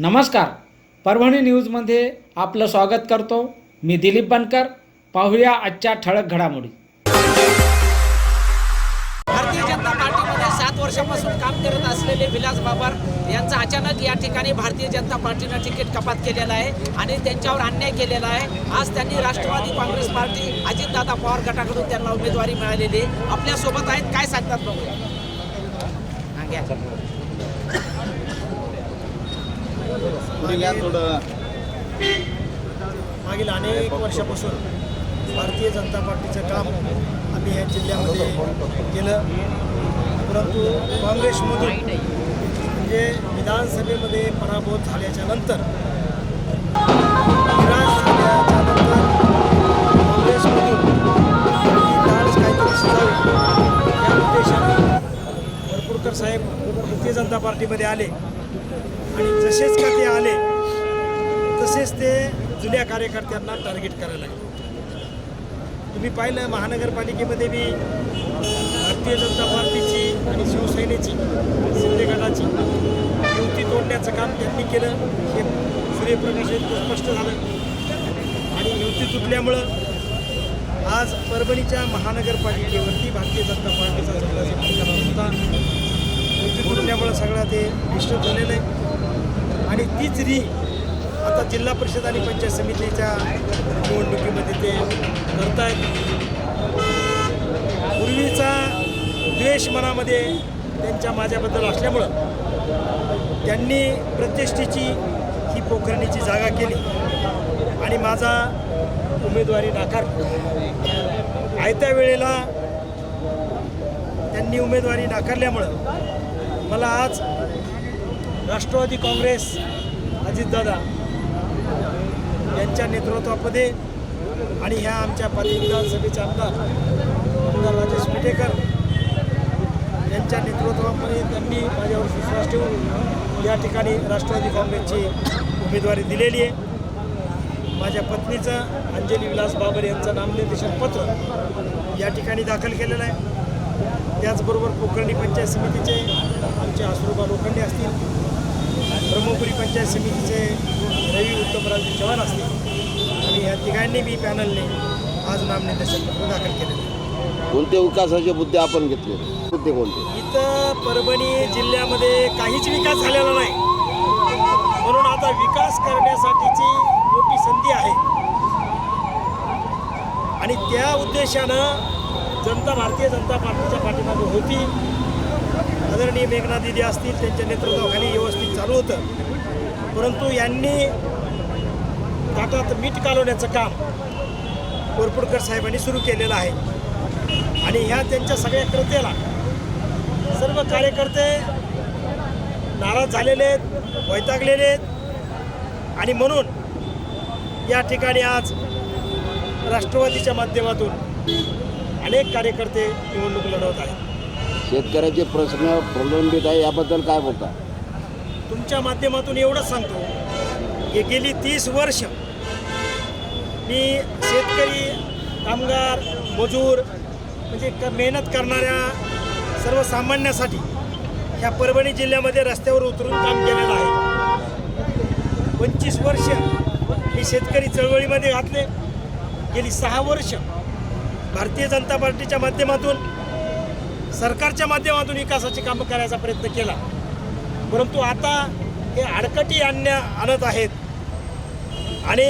नमस्कार. परभणी न्यूजमध्ये आपलं स्वागत करतो. मी दिलीप बनकर. पाहूया आजच्या ठळक घडामोडी. भारतीय जनता पार्टीमध्ये सात वर्षापासून काम करत असलेले विलास बाबर यांचा अचानक या ठिकाणी भारतीय जनता पार्टीनं तिकीट कपात केलेलं आहे आणि त्यांच्यावर अन्याय केलेला आहे. आज त्यांनी राष्ट्रवादी काँग्रेस पार्टी अजितदादा पवार गटाकडून त्यांना उमेदवारी मिळालेली आहे. आपल्यासोबत आहेत काय सांगतात बघूया. मागील अनेक वर्षापासून भारतीय जनता पार्टीचं काम आम्ही या जिल्ह्यामध्ये केलं. परंतु काँग्रेसमधून म्हणजे विधानसभेमध्ये पराभूत झाल्याच्यानंतर निराश झाल्याच्यानंतर काँग्रेसमधून इतिहास काहीतरी सुधावे या उद्देशाने वरपुडकर साहेब भारतीय जनता पार्टीमध्ये आले. आणि जसेच का ते आले तसेच ते जुन्या कार्यकर्त्यांना टार्गेट करायला लागले. तुम्ही पाहिलं महानगरपालिकेमध्ये बी भारतीय जनता पार्टीची आणि शिवसेनेची शिंदे गटाची युती तोडण्याचं काम त्यांनी केलं. हे सूर्यप्रकाश स्पष्ट झालं. आणि युती तुटल्यामुळं आज परभणीच्या महानगरपालिकेवरती भारतीय जनता पार्टीचा सगळा होता. युती तुटल्यामुळं सगळं ते डिस्टर्ब झालेलं आहे. आणि तीच री आता जिल्हा परिषद आणि पंचायत समितीच्या निवडणुकीमध्ये ते करतायत. पूर्वीचा द्वेष मनामध्ये त्यांच्या माझ्याबद्दल असल्यामुळं त्यांनी प्रतिष्ठेची ही पोखरणीची जागा केली आणि माझा उमेदवारी नाकार आयत्या वेळेला त्यांनी उमेदवारी नाकारल्यामुळं मला आज राष्ट्रवादी काँग्रेस अजितदादा यांच्या नेतृत्वामध्ये आणि ह्या आमच्या पाली विधानसभेचे आमदार आमदार राजेश पिटेकर यांच्या नेतृत्वामध्ये त्यांनी माझ्यावर विश्वास ठेवून या ठिकाणी राष्ट्रवादी काँग्रेसची उमेदवारी दिलेली आहे. माझ्या पत्नीचं अंजली विलास बाबर यांचं नामनिर्देशन पत्र या ठिकाणी दाखल केलेलं आहे. त्याचबरोबर पोखर्णी पंचायत समितीचे आमचे आसरुबा लोखंडे असतील ब्रह्मपुरी पंचायत समितीचे रवी उत्तमराजे चव्हाण असतील. आणि या तिघांनी बी पॅनलने आज नामनिर्देशन पत्र दाखल आहे कोणते विकासाचे मुद्दे आपण घेतले? मुद्दे कोणते? इथं परभणी जिल्ह्यामध्ये काहीच विकास झालेला नाही. म्हणून आता विकास करण्यासाठीची मोठी संधी आहे. आणि त्या उद्देशानं जनता भारतीय जनता पार्टीच्या पाठीमागे होती. आदरणीय मेघना दिदी असतील त्यांच्या नेतृत्वाखाली व्यवस्थित चालू होतं. परंतु यांनी ताटात मीठ कालवण्याचं काम कोरपुडकर साहेबांनी सुरू केलेलं आहे. आणि ह्या त्यांच्या सगळ्या कृत्याला सर्व कार्यकर्ते नाराज झालेले आहेत वैतागलेले आहेत. आणि म्हणून या ठिकाणी आज राष्ट्रवादीच्या माध्यमातून अनेक कार्यकर्ते निवडणूक लढवत आहेत. शेतकऱ्याचे प्रश्न प्रलंबित आहे याबद्दल काय बोलता? तुमच्या माध्यमातून एवढंच सांगतो. की गेली तीस वर्ष मी शेतकरी कामगार मजूर म्हणजे क मेहनत करणाऱ्या सर्वसामान्यासाठी ह्या परभणी जिल्ह्यामध्ये रस्त्यावर उतरून काम केलेलं आहे. पंचवीस वर्ष मी शेतकरी चळवळीमध्ये घातले. गेली सहा वर्ष भारतीय जनता पार्टीच्या माध्यमातून सरकारच्या माध्यमातून विकासाची कामं करायचा प्रयत्न केला. परंतु आता हे आडकटी आणण्या आणत आहेत. आणि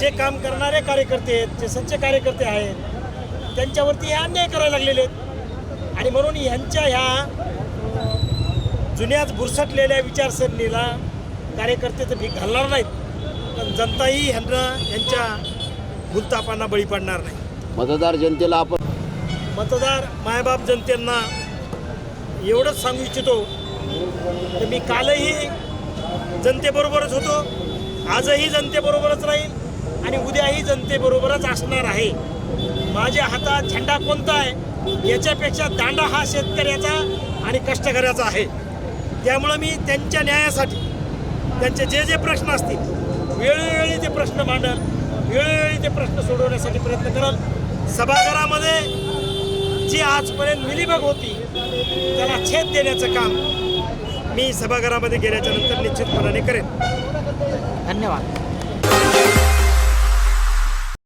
जे काम करणारे कार्यकर्ते आहेत जे सच्चे कार्यकर्ते आहेत त्यांच्यावरती हे अन्याय करायला लागलेले आहेत. आणि म्हणून ह्यांच्या ह्या जुन्याच बुरसटलेल्या विचारसरणीला कार्यकर्ते तर भीक घालणार नाहीत. पण जनताही ह्यांना यांच्या भूलतापांना बळी पडणार नाही. मतदार जनतेला आपण मतदार मायबाप जनतेंना एवढंच सांगू इच्छितो की मी कालही जनतेबरोबरच होतो आजही जनतेबरोबरच राहील आणि उद्याही जनतेबरोबरच असणार आहे. माझ्या हातात झेंडा कोणता आहे? याच्यापेक्षा दांडा हा शेतकऱ्याचा आणि कष्टकऱ्याचा आहे. त्यामुळं मी त्यांच्या न्यायासाठी त्यांचे जे जे प्रश्न असतील वेळोवेळी ते प्रश्न मांडल वेळोवेळी ते प्रश्न सोडवण्यासाठी प्रयत्न करल. सभागृहामध्ये जी आजपर्यंत मिलीबग होती त्याला छेद देण्याचं काम मी सभागृहामध्ये गेल्याच्यानंतर निश्चितपणाने करेन. धन्यवाद.